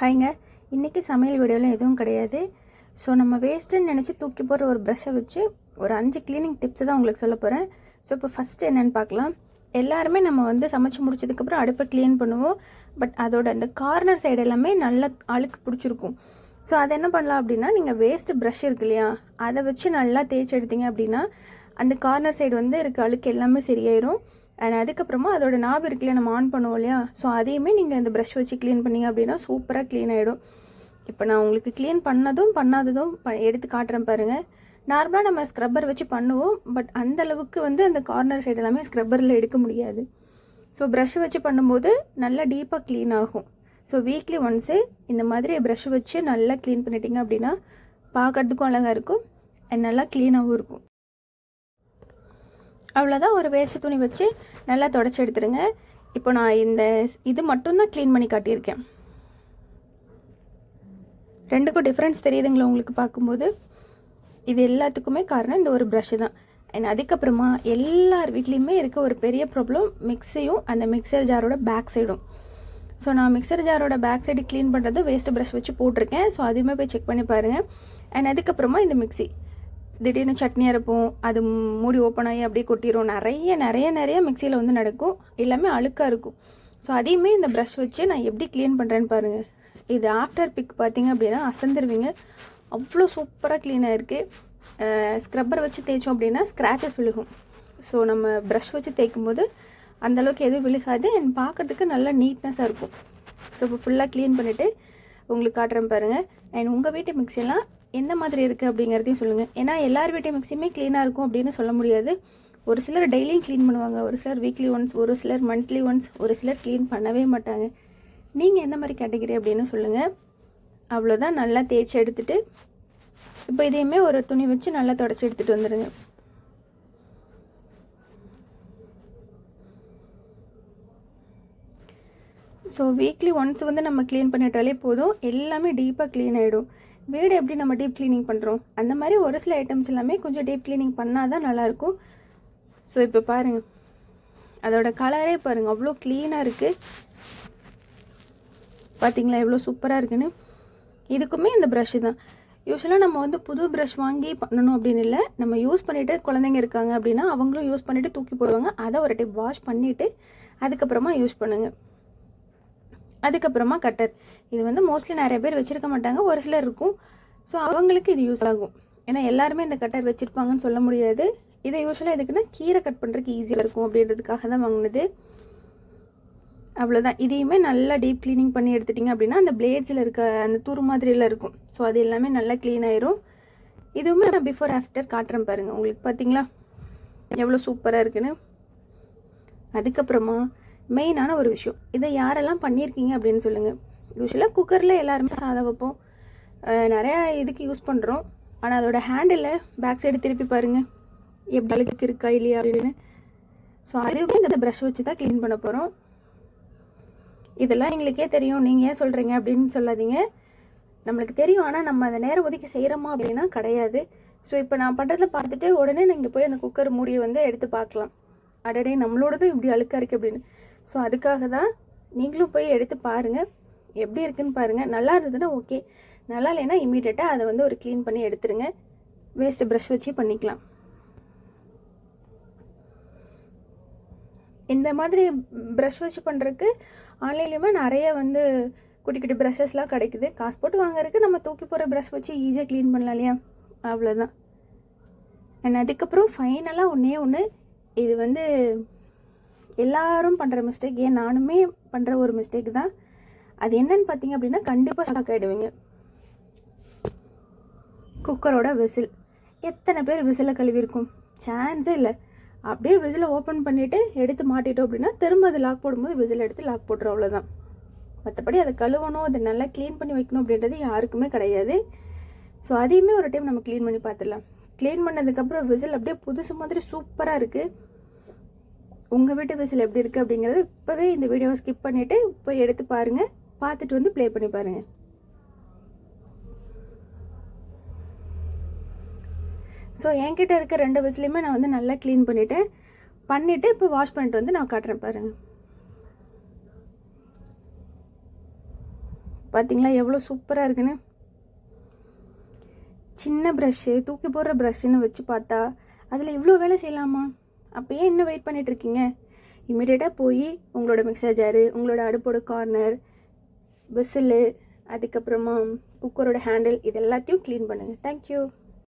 ஹாய்ங்க. இன்றைக்கி சமையல் வீடியோவில் எதுவும் கிடையாது. ஸோ நம்ம வேஸ்ட்டுன்னு நினச்சி தூக்கி போடுற ஒரு ப்ரஷ்ஷை வச்சு ஒரு அஞ்சு க்ளீனிங் டிப்ஸ் தான் உங்களுக்கு சொல்ல போகிறேன் ஸோ இப்போ ஃபஸ்ட்டு என்னென்னு பார்க்கலாம். எல்லாருமே நம்ம வந்து சமைச்சு முடிச்சதுக்கப்புறம் அடுப்பை க்ளீன் பண்ணுவோம். பட் அதோட அந்த கார்னர் சைடு எல்லாமே நல்லா அழுக்கு பிடிச்சிருக்கும். ஸோ அதை என்ன பண்ணலாம் அப்படின்னா நீங்கள் வேஸ்ட்டு ப்ரஷ் இருக்கு இல்லையா? அதை வச்சு நல்லா தேய்ச்சி எடுத்தீங்க அப்படின்னா அந்த கார்னர் சைடு வந்து இருக்க அழுக்கு எல்லாமே சரியாயிரும். அண்ட் அதுக்கப்புறமா அதோட நாப் இருக்குல்ல நம்ம ஆன் பண்ணுவோம் இல்லையா? ஸோ அதையுமே நீங்கள் இந்த ப்ரஷ் வச்சு க்ளீன் பண்ணீங்க அப்படின்னா சூப்பராக க்ளீன் ஆகிடும் இப்போ நான் உங்களுக்கு க்ளீன் பண்ணதும் பண்ணாததும் ப எடுத்து காட்டுறேன் பாருங்கள் நார்மலாக நம்ம ஸ்க்ரப்பர் வச்சு பண்ணுவோம் பட் அந்த அளவுக்கு வந்து அந்த கார்னர் சைடு எல்லாமே ஸ்க்ரப்பரில் எடுக்க முடியாது. ஸோ ப்ரஷ் வச்சு பண்ணும்போது நல்லா டீப்பாக க்ளீன் ஆகும். ஸோ வீக்லி ஒன்ஸு இந்த மாதிரி ப்ரஷ் வச்சு நல்லா க்ளீன் பண்ணிட்டீங்க அப்படின்னா பார்க்கறதுக்கும் அழகாக இருக்கும் அண்ட் நல்லா க்ளீனாகவும் இருக்கும். அவ்வளோதான் ஒரு வேஸ்ட் துணி வச்சு நல்லா தொடச்சி எடுத்துடுங்க இப்போ நான் இந்த இது மட்டும்தான் க்ளீன் பண்ணி காட்டியிருக்கேன். ரெண்டுக்கும் டிஃப்ரென்ஸ் தெரியுதுங்களா உங்களுக்கு பார்க்கும்போது? இது எல்லாத்துக்குமே காரணம் இந்த ஒரு ப்ரஷ்ஷு தான். அண்ட் அதுக்கப்புறமா எல்லார் வீட்லேயுமே இருக்க ஒரு பெரிய ப்ராப்ளம் மிக்ஸியும் அந்த மிக்சர் ஜாரோட பேக் சைடும் ஸோ நான் மிக்சர் ஜாரோட பேக் சைடு க்ளீன் பண்ணுறது வேஸ்ட் ப்ரஷ் வச்சு போட்டிருக்கேன். ஸோ அதையுமே போய் செக் பண்ணி பாருங்கள் அண்ட் அதுக்கப்புறமா இந்த மிக்ஸி திடீர்னு சட்னி அரைப்போம் அது மூடி ஓப்பன் ஆகி அப்படியே கொட்டிடும் நிறைய நிறைய நிறைய மிக்சியில் வந்து நடக்கும். எல்லாமே அழுக்காக இருக்கும். ஸோ அதையுமே இந்த ப்ரஷ் வச்சு நான் எப்படி க்ளீன் பண்ணுறேன்னு பாருங்கள் இது ஆஃப்டர் பிக் பார்த்தீங்க அப்படின்னா அசந்துருவீங்க. அவ்வளோ சூப்பராக க்ளீனாக இருக்குது ஸ்க்ரப்பர் வச்சு தேய்ச்சோம் அப்படின்னா ஸ்க்ராச்சஸ் விழுகும். ஸோ நம்ம ப்ரஷ் வச்சு தேய்க்கும் போது அந்தளவுக்கு எதுவும் விழுகாது. அண்ட் பார்க்குறதுக்கு நல்லா நீட்னஸாக இருக்கும். ஸோ இப்போ ஃபுல்லாக க்ளீன் பண்ணிவிட்டு உங்களுக்கு காட்டுறேன் பாருங்கள் அண்ட் உங்கள் வீட்டு மிக்சிலாம் எந்த மாதிரி இருக்குது அப்படிங்கிறதையும் சொல்லுங்கள் ஏன்னா எல்லார் வீட்டு மிக்சியுமே க்ளீனாக இருக்கும் அப்படின்னு சொல்ல முடியாது. ஒரு சிலர் டெய்லியும் க்ளீன் பண்ணுவாங்க. ஒரு சிலர் வீக்லி ஒன்ஸ் ஒரு சிலர் மந்த்லி ஒன்ஸ் ஒரு சிலர் க்ளீன் பண்ணவே மாட்டாங்க. நீங்கள் எந்த மாதிரி கேட்டகிரி அப்படின்னு சொல்லுங்கள் அவ்வளோதான் நல்லா தேய்ச்சி எடுத்துகிட்டு இப்போ இதையுமே ஒரு துணி வச்சு நல்லா தொடச்சி எடுத்துகிட்டு வந்துடுங்க ஸோ வீக்லி ஒன்ஸ் வந்து நம்ம க்ளீன் பண்ணிட்டாலே போதும். எல்லாமே டீப்பாக க்ளீன் ஆகிடும் வீடு எப்படி நம்ம டீப் க்ளீனிங் பண்ணுறோம் அந்த மாதிரி ஒரு சில ஐட்டம்ஸ் எல்லாமே கொஞ்சம் டீப் க்ளீனிங் பண்ணால் தான் நல்லாயிருக்கும். ஸோ இப்போ பாருங்கள் அதோட கலரே பாருங்கள் அவ்வளோ க்ளீனாக இருக்குது பார்த்தீங்களா எவ்வளோ சூப்பராக இருக்குன்னு. இதுக்குமே இந்த ப்ரஷ்ஷு தான். யூஸ்வலாக நம்ம வந்து புது ப்ரஷ் வாங்கி பண்ணணும் அப்படின்னு இல்லை. நம்ம யூஸ் பண்ணிவிட்டு குழந்தைங்க இருக்காங்க அப்படின்னா அவங்களும் யூஸ் பண்ணிவிட்டு தூக்கி போடுவாங்க. அதை ஒரு டைப் வாஷ் பண்ணிவிட்டு அதுக்கப்புறமா யூஸ் பண்ணுங்கள் அதுக்கப்புறமா கட்டர். இது வந்து மோஸ்ட்லி நிறைய பேர் வச்சுருக்க மாட்டாங்க. ஒரு சிலர் இருக்கும். ஸோ அவங்களுக்கு இது யூஸ் ஆகும். ஏன்னா எல்லாருமே இந்த கட்டர் வச்சுருப்பாங்கன்னு சொல்ல முடியாது. இதை யூஸ்வலாக எதுக்குன்னா கீரை கட் பண்ணுறதுக்கு ஈஸியாக இருக்கும் அப்படின்றதுக்காக தான் வாங்கினது. அவ்வளோதான் இதையுமே நல்லா டீப் க்ளீனிங் பண்ணி எடுத்துட்டிங்க அப்படின்னா அந்த பிளேட்ஸில் இருக்க அந்த துரு மாதிரியெல்லாம் இருக்கும். ஸோ அது எல்லாமே நல்லா க்ளீன் ஆயிரும். இதுவுமே நான் பிஃபோர் ஆஃப்டர் காட்டுறேன் பாருங்கள் உங்களுக்கு பார்த்தீங்களா? எவ்வளோ சூப்பராக இருக்குன்னு. அதுக்கப்புறமா மெயினான ஒரு விஷயம். இதை யாரெல்லாம் பண்ணியிருக்கீங்க அப்படின்னு சொல்லுங்கள் யூஸ்வலாக குக்கரில் எல்லாருமே சாதம் வைப்போம். நிறையா இதுக்கு யூஸ் பண்ணுறோம் ஆனால் அதோட ஹேண்டில் பேக் சைடு திருப்பி பாருங்கள் எப்படி அழுக்கு இருக்கா இல்லையா அப்படின்னு. ஸோ அதுவே இந்த ப்ரஷ் வச்சு தான் க்ளீன் பண்ண போகிறோம் இதெல்லாம் எங்களுக்கே தெரியும். நீங்கள் ஏன் சொல்கிறீங்க அப்படின்னு சொல்லாதீங்க. நம்மளுக்கு தெரியும். ஆனால் நம்ம அதை நேரம் ஒதுக்கி செய்கிறோமா அப்படின்னா கிடையாது. ஸோ இப்போ நான் பண்ணுறத பார்த்துட்டு உடனே நீங்கள் போய் அந்த குக்கர் மூடியை வந்து எடுத்து பார்க்கலாம். அடடே நம்மளோடதும் இப்படி அழுக்காக இருக்குது அப்படின்னு. ஸோ அதுக்காக தான் நீங்களும் போய் எடுத்து பாருங்கள் எப்படி இருக்குன்னு பாருங்கள் நல்லா இருந்ததுன்னா ஓகே நல்லா இல்லைன்னா இமீடியட்டாக அதை வந்து ஒரு க்ளீன் பண்ணி எடுத்துருங்க. வேஸ்ட்டு ப்ரஷ் வச்சு பண்ணிக்கலாம். இந்த மாதிரி ப்ரஷ் வச்சு பண்ணுறதுக்கு ஆன்லைன்லேயுமே நிறைய வந்து குட்டி குட்டி ப்ரஷஸ்லாம் கிடைக்குது. காசு போட்டு வாங்குறதுக்கு நம்ம தூக்கி போகிற ப்ரஷ் வச்சு ஈஸியாக க்ளீன் பண்ணலாம் இல்லையா? அவ்வளோதான் அண்ட் அதுக்கப்புறம் ஃபைனலாக ஒன்றே ஒன்று இது வந்து எல்லாரும் பண்ணுற மிஸ்டேக் ஏன் நானுமே பண்ணுற ஒரு மிஸ்டேக் தான். அது என்னன்னு பார்த்தீங்க அப்படின்னா கண்டிப்பாக ஷாக் ஆகிடுவீங்க குக்கரோட விசில். எத்தனை பேர் விசிலை கழுவிருக்கும் சான்ஸே இல்லை. அப்படியே விசிலை ஓப்பன் பண்ணிவிட்டு எடுத்து மாட்டிட்டோம் அப்படின்னா திரும்ப அது லாக் போடும்போது விசில் எடுத்து லாக் போட்டுரும் அவ்வளோதான் மற்றபடி அதை கழுவணும் அதை நல்லா க்ளீன் பண்ணி வைக்கணும் அப்படின்றது யாருக்குமே கிடையாது. ஸோ அதையுமே ஒரு டைம் நம்ம க்ளீன் பண்ணி பார்த்துடலாம். க்ளீன் பண்ணதுக்கப்புறம் விசில் அப்படியே புதுசு மாதிரி சூப்பராக இருக்குது உங்கள் வீட்டு விசில் எப்படி இருக்குது அப்படிங்கிறது இப்போவே இந்த வீடியோவை ஸ்கிப் பண்ணிவிட்டு போய் எடுத்து பாருங்கள் பார்த்துட்டு வந்து ப்ளே பண்ணி பாருங்கள் ஸோ என்கிட்ட இருக்க ரெண்டு விசிலையுமே நான் வந்து நல்லா க்ளீன் பண்ணிவிட்டேன் பண்ணிவிட்டு இப்போ வாஷ் பண்ணிட்டு வந்து நான் காட்டுறேன் பாருங்கள் பார்த்தீங்களா எவ்வளோ சூப்பராக இருக்குன்னு. சின்ன ப்ரஷ்ஷு தூக்கி போடுற ப்ரஷ்ஷுன்னு வச்சு பார்த்தா அதில் இவ்வளோ வேலை செய்யலாமா? அப்போ ஏன் இன்னும் வெயிட் பண்ணிட்டு இருக்கீங்க இமீடியட்டாக போய் உங்களோட மிக்சர் ஜாரு உங்களோட அடுப்போட கார்னர் விசிலு அதுக்கப்புறமா குக்கரோட ஹேண்டில் இது எல்லாத்தையும் க்ளீன் பண்ணுங்கள் தேங்க்யூ